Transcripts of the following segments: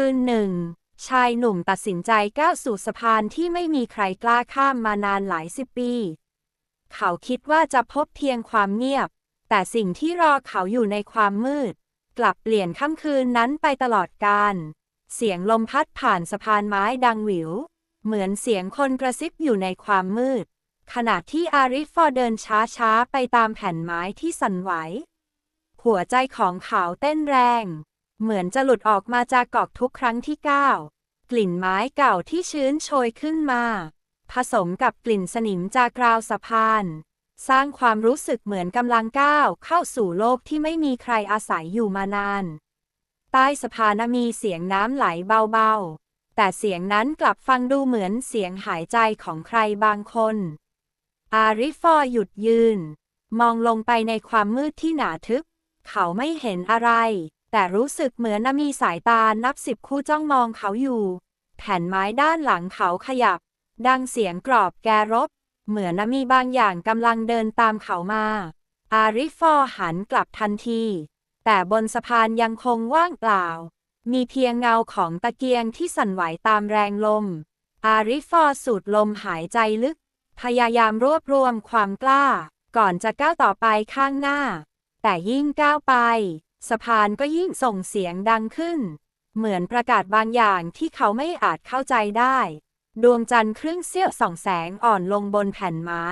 คืนหนึ่งชายหนุ่มตัดสินใจก้าวสู่สะพานที่ไม่มีใครกล้าข้ามมานานหลายสิบปี เขาคิดว่าจะพบเพียงความเงียบ แต่สิ่งที่รอเขาอยู่ในความมืด กลับเปลี่ยนค่ำคืนนั้นไปตลอดกาลเสียงลมพัดผ่านสะพานไม้ดังหวิว เหมือนเสียงคนกระซิบอยู่ในความมืด ขณะที่อาริฟฟอร์เดินช้าๆ ไปตามแผ่นไม้ที่สั่นไหว หัวใจของเขาเต้นแรง เหมือนจะหลุดออกมาจากกอกทุกครั้งที่ก้าวกลิ่นไม้เก่าที่ชื้นโชยขึ้นมา ผสมกับกลิ่นสนิมจากราวสะพาน สร้างความรู้สึกเหมือนกำลังก้าวเข้าสู่โลกที่ไม่มีใครอาศัยอยู่มานาน ใต้สะพานมีเสียงน้ำไหลเบาๆ แต่เสียงนั้นกลับฟังดูเหมือนเสียงหายใจของใครบางคน อาริฟอร์หยุดยืน มองลงไปในความมืดที่หนาทึบ เขาไม่เห็นอะไร แต่รู้สึกเหมือนมีสายตานับสิบคู่จ้องมองเขาอยู่ แผ่นไม้ด้านหลังเขาขยับ ดังเสียงกรอบแกรบ เหมือนมีบางอย่างกำลังเดินตามเขามา อาริฟอร์หันกลับทันที แต่บนสะพานยังคงว่างเปล่า มีเพียงเงาของตะเกียงที่สั่นไหวตามแรงลม อาริฟอร์สูดลมหายใจลึก พยายามรวบรวมความกล้า ก่อนจะก้าวต่อไปข้างหน้า แต่ยิ่งก้าวไป สะพานก็ยิ่งส่งเสียงดังขึ้น เหมือนประกาศบางอย่างที่เขาไม่อาจเข้าใจได้ ดวงจันทร์ครึ่งเสี้ยวส่องแสงอ่อนลงบนแผ่นไม้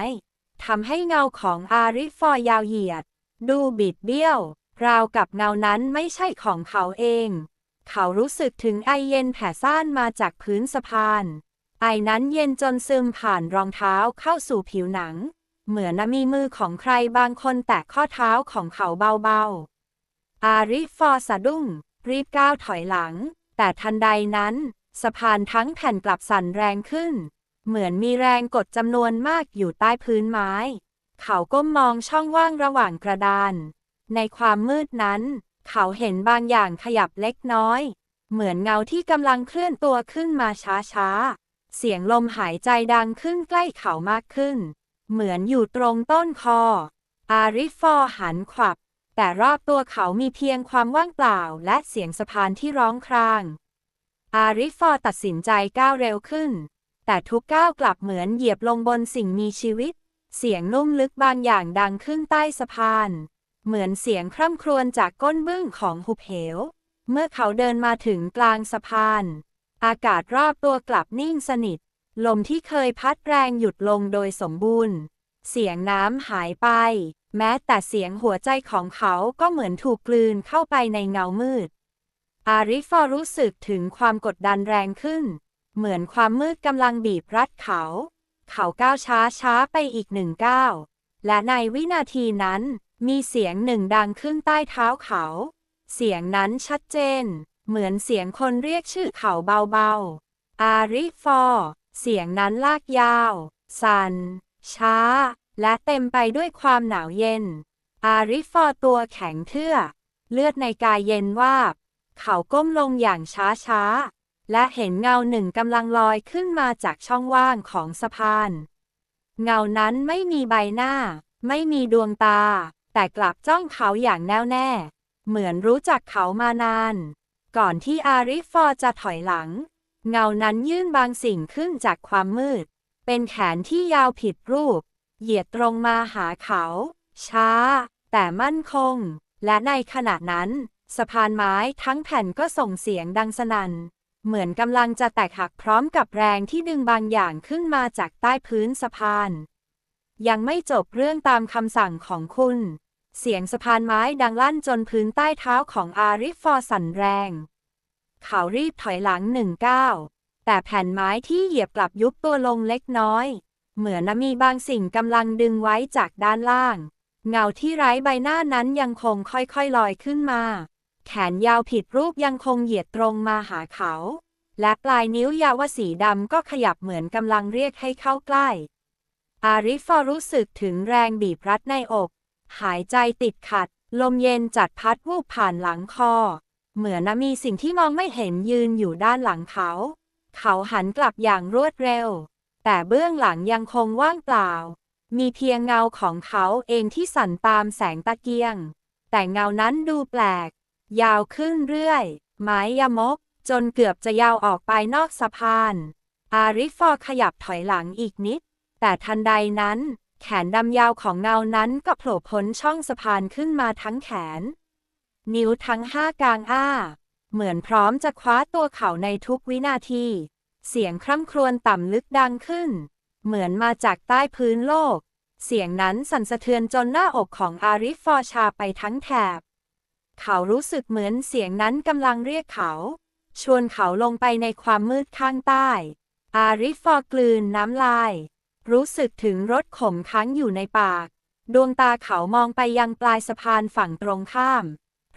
ทำให้เงาของอาริฟอร์ยาวเหยียด ดูบิดเบี้ยว ราวกับเงานั้นไม่ใช่ของเขาเอง เขารู้สึกถึงไอเย็นแผ่ซ่านมาจากพื้นสะพาน ไอนั้นเย็นจนซึมผ่านรองเท้าเข้าสู่ผิวหนัง เหมือนมีมือของใครบางคนแตะข้อเท้าของเขาเบาๆ อาริฟอร์สะดุ้ง รีบก้าวถอยหลัง แต่ทันใดนั้น สะพานทั้งแผ่นกลับสั่นแรงขึ้น เหมือนมีแรงกดจำนวนมากอยู่ใต้พื้นไม้ เขาก้มมองช่องว่างระหว่างกระดาน ในความมืดนั้น เขาเห็นบางอย่างขยับเล็กน้อย เหมือนเงาที่กำลังเคลื่อนตัวขึ้นมาช้าๆ เสียงลมหายใจดังขึ้นใกล้เขามากขึ้น เหมือนอยู่ตรงต้นคอ อาริฟอร์หันขวับ แต่รอบตัวเขามีเพียงความว่างเปล่าและเสียงสะพานที่ร้องคราง อาริฟอร์ตัดสินใจก้าวเร็วขึ้น แต่ทุกก้าวกลับเหมือนเหยียบลงบนสิ่งมีชีวิต เสียงนุ่มลึกบางอย่างดังขึ้นใต้สะพาน เหมือนเสียงคร่ำครวญจากก้นบึ้งของหุบเหว เมื่อเขาเดินมาถึงกลางสะพาน อากาศรอบตัวกลับนิ่งสนิท ลมที่เคยพัดแรงหยุดลงโดยสมบูรณ์ เสียงน้ำหายไป แม้แต่เสียงหัวใจของเขาก็เหมือนถูกกลืนเข้าไปในเงามืด อาริฟอรู้สึกถึงความกดดันแรงขึ้น เหมือนความมืดกำลังบีบรัดเขา เขาก้าวช้าช้าไปอีกหนึ่งก้าว และในวินาทีนั้น มีเสียงหนึ่งดังขึ้นใต้เท้าเขา เสียงนั้นชัดเจน เหมือนเสียงคนเรียกชื่อเขาเบาๆ อาริฟอ เสียงนั้นลากยาว สันช้า และเต็มไปด้วยความหนาวเย็น อาริฟอร์ตัวแข็งเทื่อ เลือดในกายเย็นวาบ เขาก้มลงอย่างช้าช้าๆและเห็นเงาหนึ่งกำลังลอยขึ้นมาจากช่องว่างของสะพาน เงานั้นไม่มีใบหน้า ไม่มีดวงตา แต่กลับจ้องเขาอย่างแน่วแน่ เหมือนรู้จักเขามานาน ก่อนที่อาริฟอร์จะถอยหลัง เงานั้นยื่นบางสิ่งขึ้นจากความมืด เป็นแขนที่ยาวผิดรูป เหยียดตรงมาหาเขา ช้า แต่มั่นคง และในขณะนั้น สะพานไม้ทั้งแผ่นก็ส่งเสียงดังสนั่น เหมือนกำลังจะแตกหักพร้อมกับแรงที่ดึงบางอย่างขึ้นมาจากใต้พื้นสะพาน ยังไม่จบเรื่องตามคำสั่งของคุณ เสียงสะพานไม้ดังลั่นจนพื้นใต้เท้าของอาริฟอร์สั่นแรง เขารีบถอยหลังหนึ่งก้าวแต่แผ่นไม้ที่เหยียบกลับยุบตัวลงเล็กน้อย เหมือนมีบางสิ่งกำลังดึงไว้จากด้านล่าง เงาที่ไร้ใบหน้านั้นยังคงค่อยๆลอยขึ้นมา แขนยาวผิดรูปยังคงเหยียดตรงมาหาเขา และปลายนิ้วยาวสีดำก็ขยับเหมือนกำลังเรียกให้เข้าใกล้ อาริฟอรู้สึกถึงแรงบีบรัดในอก หายใจติดขัด ลมเย็นจัดพัดวูบผ่านหลังคอ เหมือนมีสิ่งที่มองไม่เห็นยืนอยู่ด้านหลังเขา เขาหันกลับอย่างรวดเร็ว แต่เบื้องหลังยังคงว่างเปล่า มีเพียงเงาของเขาเองที่สั่นตามแสงตะเกียง แต่เงานั้นดูแปลก ยาวขึ้นเรื่อย ไม้ยมก จนเกือบจะยาวออกไปนอกสะพาน อาริฟอร์ขยับถอยหลังอีกนิด แต่ทันใดนั้น แขนดำยาวของเงานั้นก็โผล่พ้นช่องสะพานขึ้นมาทั้งแขน นิ้วทั้งห้ากลางอ้า เหมือนพร้อมจะคว้าตัวเขาในทุกวินาที เสียงคร่ำครวญต่ำลึกดังขึ้น เหมือนมาจากใต้พื้นโลก เสียงนั้นสั่นสะเทือนจนหน้าอกของอาริฟฟอร์ชาไปทั้งแถบ เขารู้สึกเหมือนเสียงนั้นกำลังเรียกเขา ชวนเขาลงไปในความมืดข้างใต้ อาริฟฟอร์กลืนน้ำลาย รู้สึกถึงรสขมค้างอยู่ในปาก ดวงตาเขามองไปยังปลายสะพานฝั่งตรงข้าม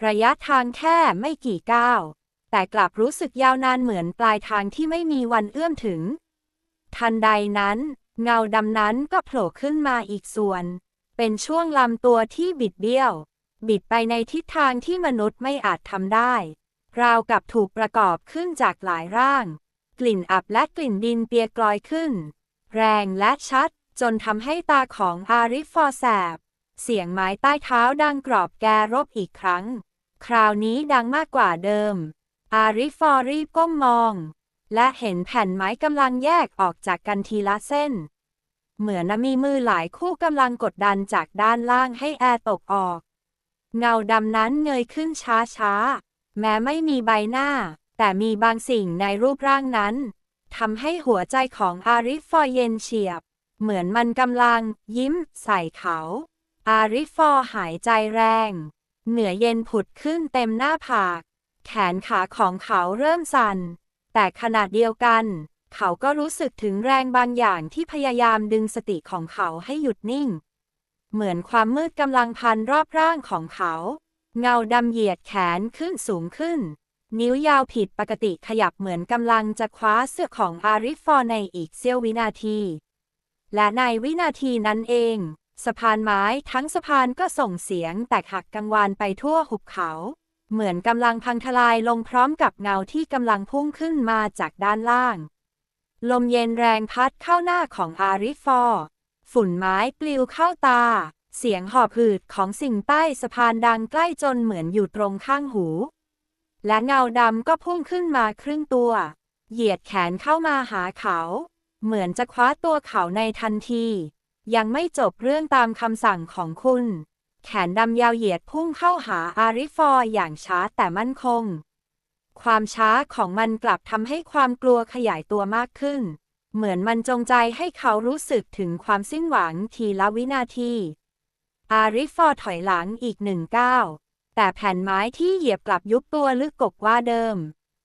ระยะทางแค่ไม่กี่ก้าว แต่กลับรู้สึกยาวนานเหมือนปลายทางที่ไม่มีวันเอื้อมถึง ทันใดนั้น เงาดำนั้นก็โผล่ขึ้นมาอีกส่วน เป็นช่วงลำตัวที่บิดเบี้ยว บิดไปในทิศทางที่มนุษย์ไม่อาจทำได้ ราวกับถูกประกอบขึ้นจากหลายร่าง กลิ่นอับและกลิ่นดินเปียกลอยขึ้น แรงและชัด จนทำให้ตาของอาริฟฟอร์แสบ เสียงไม้ใต้เท้าดังกรอบแกรบอีกครั้ง คราวนี้ดังมากกว่าเดิม อาริฟอร์รีบก้มมอง และเห็นแผ่นไม้กำลังแยกออกจากกันทีละเส้น เหมือนมีมือหลายคู่กำลังกดดันจากด้านล่างให้แอร์ตกออก เงาดำนั้นเงยขึ้นช้าๆ แม้ไม่มีใบหน้า แต่มีบางสิ่งในรูปร่างนั้นทำให้หัวใจของอาริฟฟอร์เย็นเฉียบ เหมือนมันกำลัง ยิ้มใส่เขา อาริฟฟอร์หายใจแรง เหนือเย็นผุดขึ้นเต็มหน้าผาก แขนขาของเขาเริ่มสั่น แต่ขณะเดียวกัน เขาก็รู้สึกถึงแรงบางอย่างที่พยายามดึงสติของเขาให้หยุดนิ่ง เหมือนความมืดกำลังพันรอบร่างของเขา เงาดำเหยียดแขนขึ้นสูงขึ้น นิ้วยาวผิดปกติขยับเหมือนกำลังจะคว้าเสื้อของอาริฟฟอร์ในอีกเสี้ยววินาที และในวินาทีนั้นเองสะพานไม้ทั้งสะพานก็ส่งเสียงแตกหักกังวานไปทั่วหุบเขา เหมือนกำลังพังทลายลงพร้อมกับเงาที่กำลังพุ่งขึ้นมาจากด้านล่าง ลมเย็นแรงพัดเข้าหน้าของอาริฟอร์ฝุ่นไม้ปลิวเข้าตา เสียงหอบหืดของสิ่งใต้สะพานดังใกล้จนเหมือนอยู่ตรงข้างหู และเงาดำก็พุ่งขึ้นมาครึ่งตัว เหยียดแขนเข้ามาหาเขา เหมือนจะคว้าตัวเขาในทันที ยังไม่จบเรื่องตามคำสั่งของคุณ แขนดำยาวเหยียดพุ่งเข้าหาอาริฟอร์อย่างช้าแต่มั่นคง ความช้าของมันกลับทำให้ความกลัวขยายตัวมากขึ้น เหมือนมันจงใจให้เขารู้สึกถึงความสิ้นหวังทีละวินาที อาริฟอร์ถอยหลังอีกหนึ่งก้าวแต่แผ่นไม้ที่เหยียบกลับยุบตัวลึกกกว่าเดิม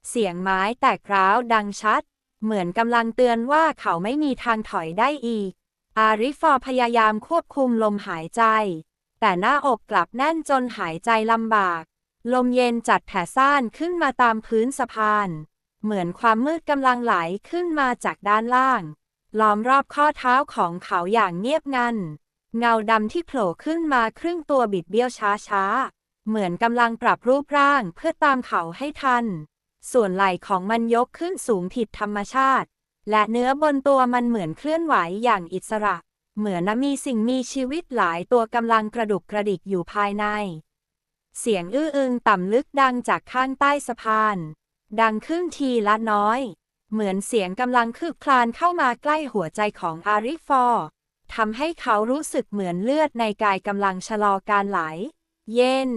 เสียงไม้แตกร้าวดังชัด เหมือนกำลังเตือนว่าเขาไม่มีทางถอยได้อีก อาริฟอร์พยายามควบคุมลมหายใจ แต่หน้าอกกลับแน่นจนหายใจลำบาก ลมเย็นจัดแผ่ซ่านขึ้นมาตามพื้นสะพาน เหมือนความมืดกำลังไหลขึ้นมาจากด้านล่าง ล้อมรอบข้อเท้าของเขาอย่างเงียบงัน เงาดำที่โผล่ขึ้นมาครึ่งตัวบิดเบี้ยวช้าๆ เหมือนกำลังปรับรูปร่างเพื่อตามเขาให้ทัน ส่วนไหล่ของมันยกขึ้นสูงผิดธรรมชาติ และเนื้อบนตัวมันเหมือนเคลื่อนไหวอย่างอิสระ เหมือนมีสิ่งมีชีวิตหลายตัวกำลังกระดุกกระดิกอยู่ภายใน เสียงอื้ออึงต่ำลึกดังจากข้างใต้สะพาน ดังขึ้นทีละน้อย เหมือนเสียงกำลังคืบคลานเข้ามาใกล้หัวใจของอาริฟอร์ทำให้เขารู้สึกเหมือนเลือดในกายกำลังชะลอการไหล เย็น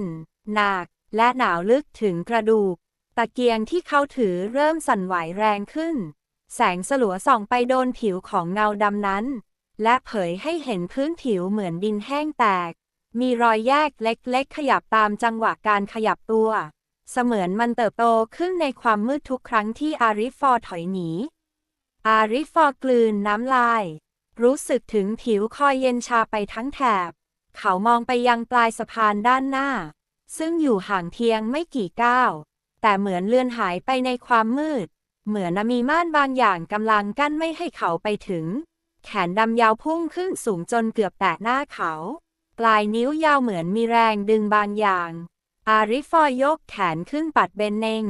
หนัก และหนาวลึกถึงกระดูก ตะเกียงที่เขาถือเริ่มสั่นไหวแรงขึ้น แสงสลัวส่องไปโดนผิวของเงาดำนั้น และเผยให้เห็นพื้นผิวเหมือนดินแห้งแตก มีรอยแยกเล็กๆ ขยับตามจังหวะการขยับตัว เสมือนมันเติบโตขึ้นในความมืดทุกครั้งที่อาริฟอร์ถอยหนี อาริฟอร์กลืนน้ำลาย รู้สึกถึงผิวคอยเย็นชาไปทั้งแถบ เขามองไปยังปลายสะพานด้านหน้า ซึ่งอยู่ห่างเพียงไม่กี่ก้าว แต่เหมือนเลือนหายไปในความมืด เหมือนมีม่านบางอย่างกำลังกั้นไม่ให้เขาไปถึง แขนดำยาวพุ่งขึ้นสูงจนเกือบแตะหน้าเขา ปลายนิ้วยาวเหมือนมีแรงดึงบางอย่าง อาริฟอยยกแขนขึ้นปัดเบนเนง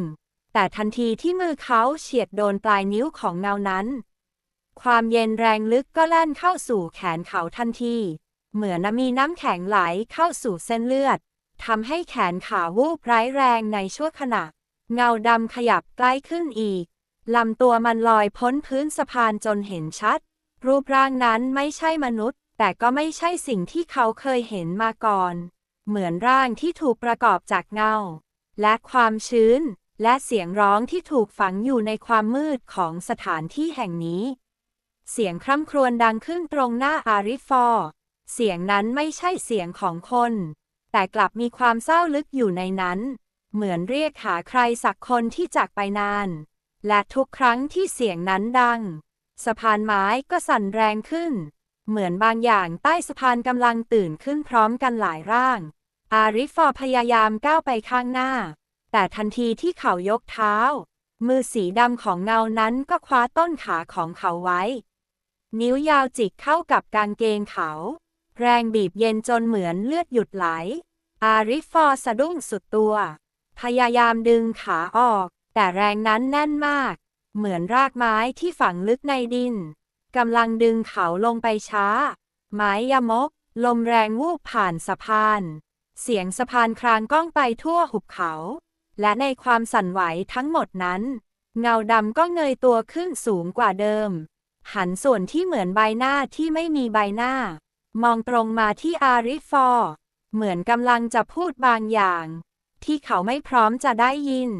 แต่ทันทีที่มือเขาเฉียดโดนปลายนิ้วของเงานั้น ความเย็นแรงลึกก็แล่นเข้าสู่แขนเขาทันที เหมือนมีน้ำแข็งไหลเข้าสู่เส้นเลือดทำให้แขนขาวูบร้ายแรงในชั่วขณะ เงาดำขยับใกล้ขึ้นอีกลำตัวมันลอยพ้นพื้นสะพานจนเห็นชัด รูปร่างนั้นไม่ใช่มนุษย์ แต่ก็ไม่ใช่สิ่งที่เขาเคยเห็นมาก่อน เหมือนร่างที่ถูกประกอบจากเงา และความชื้น และเสียงร้องที่ถูกฝังอยู่ในความมืดของสถานที่แห่งนี้ เสียงคร่ำครวญดังขึ้นตรงหน้าอาริฟอร์เสียงนั้นไม่ใช่เสียงของคน แต่กลับมีความเศร้าลึกอยู่ในนั้น เหมือนเรียกหาใครสักคนที่จากไปนาน และทุกครั้งที่เสียงนั้นดัง สะพานไม้ก็สั่นแรงขึ้น เหมือนบางอย่างใต้สะพานกำลังตื่นขึ้นพร้อมกันหลายร่าง อาริฟฟอร์พยายามก้าวไปข้างหน้า แต่ทันทีที่เขายกเท้า มือสีดำของเงานั้นก็คว้าต้นขาของเขาไว้ นิ้วยาวจิกเข้ากับกางเกงเขา แรงบีบเย็นจนเหมือนเลือดหยุดไหล อาริฟอร์สะดุ้งสุดตัว พยายามดึงขาออก แต่แรงนั้นแน่นมาก เหมือนรากไม้ที่ฝังลึกในดิน กำลังดึงเขาลงไปช้า ไม้ยมก ลมแรงวูบผ่านสะพาน เสียงสะพานครางก้องไปทั่วหุบเขา และในความสั่นไหวทั้งหมดนั้น เงาดำก็เงยตัวขึ้นสูงกว่าเดิม หันส่วนที่เหมือนใบหน้าที่ไม่มีใบหน้า มองตรงมาที่อาริฟอร์เหมือนกำลังจะพูดบางอย่าง ที่เขาไม่พร้อมจะได้ยิน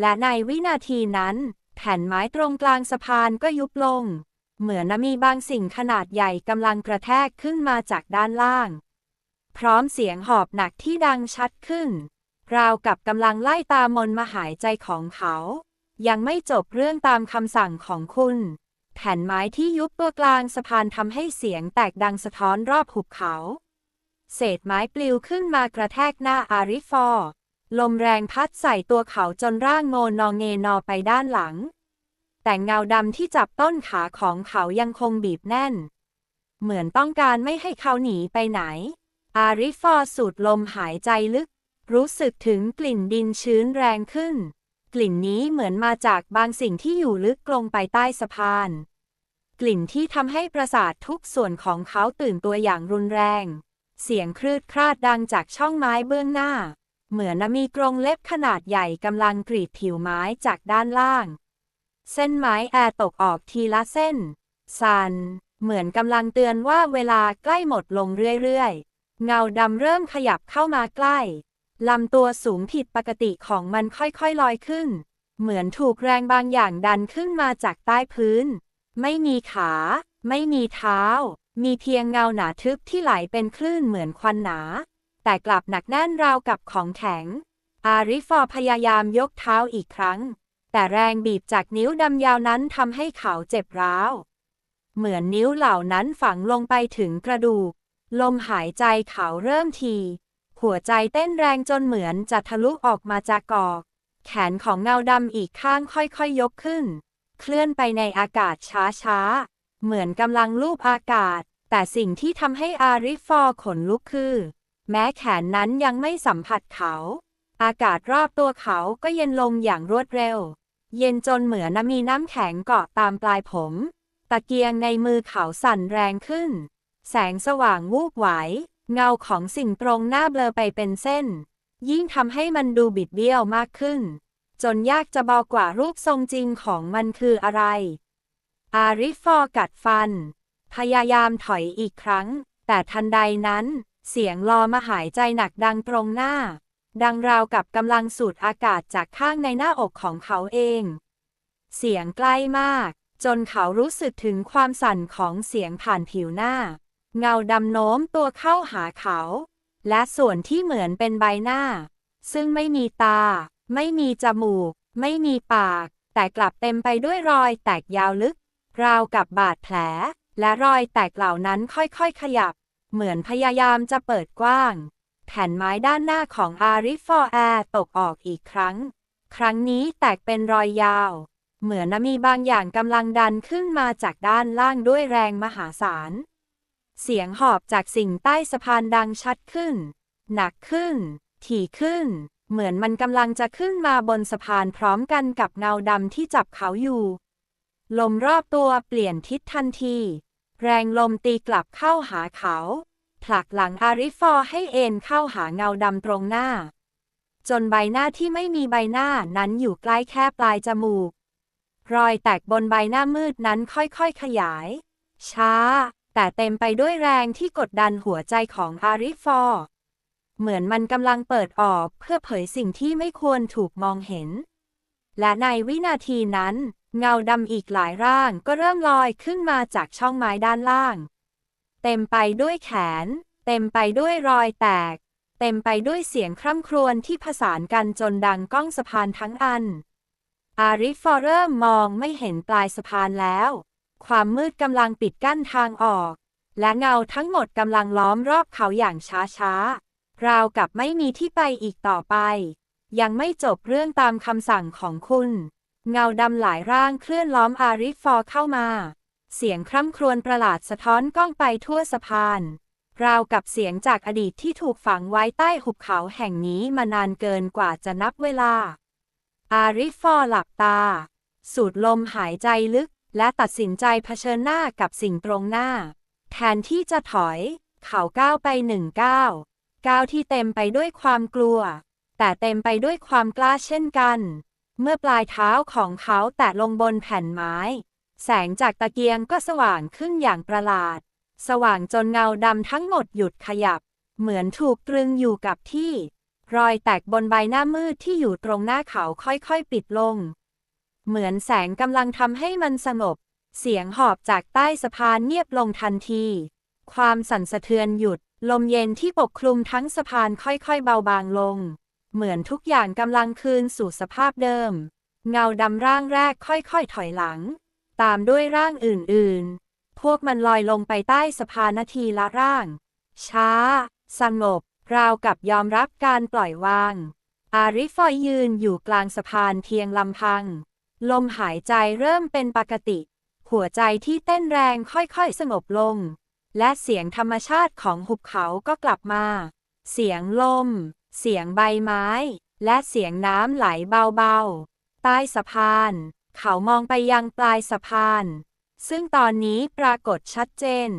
และในวินาทีนั้น แผ่นไม้ตรงกลางสะพานก็ยุบลง เหมือนมีบางสิ่งขนาดใหญ่กำลังกระแทกขึ้นมาจากด้านล่าง พร้อมเสียงหอบหนักที่ดังชัดขึ้น ราวกับกำลังไล่ตามมนมาหายใจของเขา ยังไม่จบเรื่องตามคำสั่งของคุณ แผ่นไม้ที่ยุบตัวกลางสะพานทำให้เสียงแตกดังสะท้อนรอบหุบเขา เศษไม้ปลิวขึ้นมากระแทกหน้าอาริฟอร์ ลมแรงพัดใส่ตัวเขาจนร่างโงนองเงนอไปด้านหลัง แต่เงาดำที่จับต้นขาของเขายังคงบีบแน่น เหมือนต้องการไม่ให้เขาหนีไปไหน อาริฟอร์สูดลมหายใจลึก รู้สึกถึงกลิ่นดินชื้นแรงขึ้น กลิ่นนี้เหมือนมาจากบางสิ่งที่อยู่ลึกลงไปใต้สะพาน กลิ่นที่ทำให้ประสาททุกส่วนของเขาตื่นตัวอย่างรุนแรง เสียงครืดคราดดังจากช่องไม้เบื้องหน้า เหมือนมีกรงเล็บขนาดใหญ่กำลังกรีดผิวไม้จากด้านล่าง เส้นไม้แอตกออกทีละเส้น สัน เหมือนกำลังเตือนว่าเวลาใกล้หมดลงเรื่อยๆ เงาดำเริ่มขยับเข้ามาใกล้ ลำตัวสูงผิดปกติของมันค่อยๆลอยขึ้น เหมือนถูกแรงบางอย่างดันขึ้นมาจากใต้พื้น ไม่มีขา ไม่มีเท้า มีเพียงเงาหนาทึบที่ไหลเป็นคลื่นเหมือนควันหนา แต่กลับหนักแน่นราวกับของแข็ง อาริฟอร์พยายามยกเท้าอีกครั้ง แต่แรงบีบจากนิ้วดำยาวนั้นทำให้เขาเจ็บร้าว เหมือนนิ้วเหล่านั้นฝังลงไปถึงกระดูก ลมหายใจเขาเริ่มทีหัวใจเต้นแรงจนเหมือนจะทะลุออกมาจากกอก แขนของเงาดำอีกข้างค่อยๆยกขึ้น เคลื่อนไปในอากาศช้าๆ เหมือนกำลังลูบอากาศ แต่สิ่งที่ทำให้อาริฟอร์ขนลุกคือ แม้แขนนั้นยังไม่สัมผัสเขา อากาศรอบตัวเขาก็เย็นลงอย่างรวดเร็ว เย็นจนเหมือนมีน้ำแข็งเกาะตามปลายผม ตะเกียงในมือเขาสั่นแรงขึ้น แสงสว่างวูบไหว เงาของสิ่งตรงหน้าเบลอไปเป็นเส้น ยิ่งทำให้มันดูบิดเบี้ยวมากขึ้น จนยากจะบอกกว่ารูปทรงจริงของมันคืออะไร อาริฟอร์กัดฟัน พยายามถอยอีกครั้ง แต่ทันใดนั้น เสียงลอมาหายใจหนักดังตรงหน้า ดังราวกับกำลังสูดอากาศจากข้างในหน้าอกของเขาเอง เสียงใกล้มาก จนเขารู้สึกถึงความสั่นของเสียงผ่านผิวหน้า เงาดำโน้มตัวเข้าหาเขา และส่วนที่เหมือนเป็นใบหน้า ซึ่งไม่มีตา ไม่มีจมูก ไม่มีปาก แต่กลับเต็มไปด้วยรอยแตกยาวลึก ราวกับบาดแผล และรอยแตกเหล่านั้นค่อยๆขยับ เหมือนพยายามจะเปิดกว้าง แผ่นไม้ด้านหน้าของอาริฟอร์แอร์ตกออกอีกครั้ง ครั้งนี้แตกเป็นรอยยาว เหมือนมีบางอย่างกำลังดันขึ้นมาจากด้านล่างด้วยแรงมหาศาล เสียงหอบจากสิ่งใต้สะพานดังชัดขึ้น หนักขึ้น ถี่ขึ้น เหมือนมันกำลังจะขึ้นมาบนสะพานพร้อมกันกับเงาดำที่จับเขาอยู่ ลมรอบตัวเปลี่ยนทิศทันที แรงลมตีกลับเข้าหาเขา ผลักหลังอาริฟอร์ให้เอ็นเข้าหาเงาดำตรงหน้า จนใบหน้าที่ไม่มีใบหน้านั้นอยู่ใกล้แค่ปลายจมูก รอยแตกบนใบหน้ามืดนั้นค่อยๆขยาย ช้า แต่เต็มไปด้วยแรงที่กดดันหัวใจของอาริฟอร์เหมือนมันกำลังเปิดออกเพื่อเผยสิ่งที่ไม่ควรถูกมองเห็น และในวินาทีนั้น เงาดำอีกหลายร่างก็เริ่มลอยขึ้นมาจากช่องไม้ด้านล่าง เต็มไปด้วยแขน เต็มไปด้วยรอยแตก เต็มไปด้วยเสียงคร่ำครวญที่ผสานกันจนดังก้องสะพานทั้งอัน อาริฟอร์เริ่มมองไม่เห็นปลายสะพานแล้ว ความมืดกำลังปิดกั้นทางออก และเงาทั้งหมดกำลังล้อมรอบเขาอย่างช้าๆ ราวกับไม่มีที่ไปอีกต่อไป ยังไม่จบเรื่องตามคำสั่งของคุณ เงาดำหลายร่างเคลื่อนล้อมอาริฟฟอร์เข้ามา เสียงคร่ำครวญประหลาดสะท้อนก้องไปทั่วสะพาน ราวกับเสียงจากอดีตที่ถูกฝังไว้ใต้หุบเขาแห่งนี้มานานเกินกว่าจะนับเวลา อาริฟอร์หลับตา สูดลมหายใจลึก และตัดสินใจเผชิญหน้ากับสิ่งตรงหน้า แทนที่จะถอย เขาก้าวไปหนึ่งก้าวก้าวที่เต็มไปด้วยความกลัว แต่เต็มไปด้วยความกล้าเช่นกัน เมื่อปลายเท้าของเขาแตะลงบนแผ่นไม้ แสงจากตะเกียงก็สว่างขึ้นอย่างประหลาด สว่างจนเงาดำทั้งหมดหยุดขยับ เหมือนถูกตรึงอยู่กับที่ รอยแตกบนใบหน้ามืดที่อยู่ตรงหน้าเขาค่อยๆปิดลง เหมือนแสงกำลังทำให้มันสงบ เสียงหอบจากใต้สะพานเงียบลงทันที ความสั่นสะเทือนหยุด ลมเย็นที่ปกคลุมทั้งสะพานค่อยๆเบาบางลง เหมือนทุกอย่างกำลังคืนสู่สภาพเดิม เงาดำร่างแรกค่อยๆ ถอยหลัง ตามด้วยร่างอื่นๆ พวกมันลอยลงไปใต้สะพานนาทีละร่าง ช้า สงบ ราวกับยอมรับการปล่อยวาง อาริฟอยยืนอยู่กลางสะพานเพียงลำพัง ลมหายใจเริ่มเป็นปกติ หัวใจที่เต้นแรงค่อยๆ สงบลง และเสียงธรรมชาติของหุบเขาก็กลับมา เสียงลม เสียงใบไม้ และเสียงน้ำไหลเบาๆ ใต้สะพาน เขามองไปยังปลายสะพาน ซึ่งตอนนี้ปรากฏชัดเจน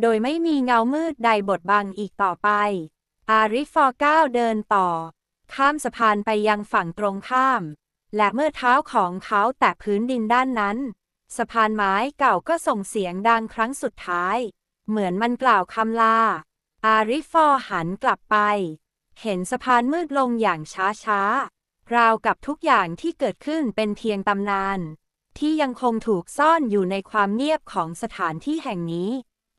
โดยไม่มีเงามืดใดบดบังอีกต่อไป อาริฟอร์ก้าวเดินต่อ ข้ามสะพานไปยังฝั่งตรงข้าม และเมื่อเท้าของเขาแตะพื้นดินด้านนั้น สะพานไม้เก่าก็ส่งเสียงดังครั้งสุดท้าย เหมือนมันกล่าวคำลา อาริฟอร์หันกลับไป เห็นสะพานมืดลงอย่างช้าๆ ราวกับทุกอย่างที่เกิดขึ้นเป็นเพียงตำนาน ที่ยังคงถูกซ่อนอยู่ในความเงียบของสถานที่แห่งนี้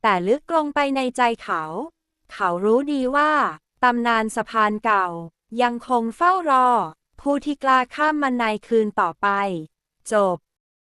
แต่ลึกลงไปในใจเขา เขารู้ดีว่าตำนานสะพานเก่า ยังคงเฝ้ารอ ผู้ที่กล้าข้ามมันในคืนต่อไป จบ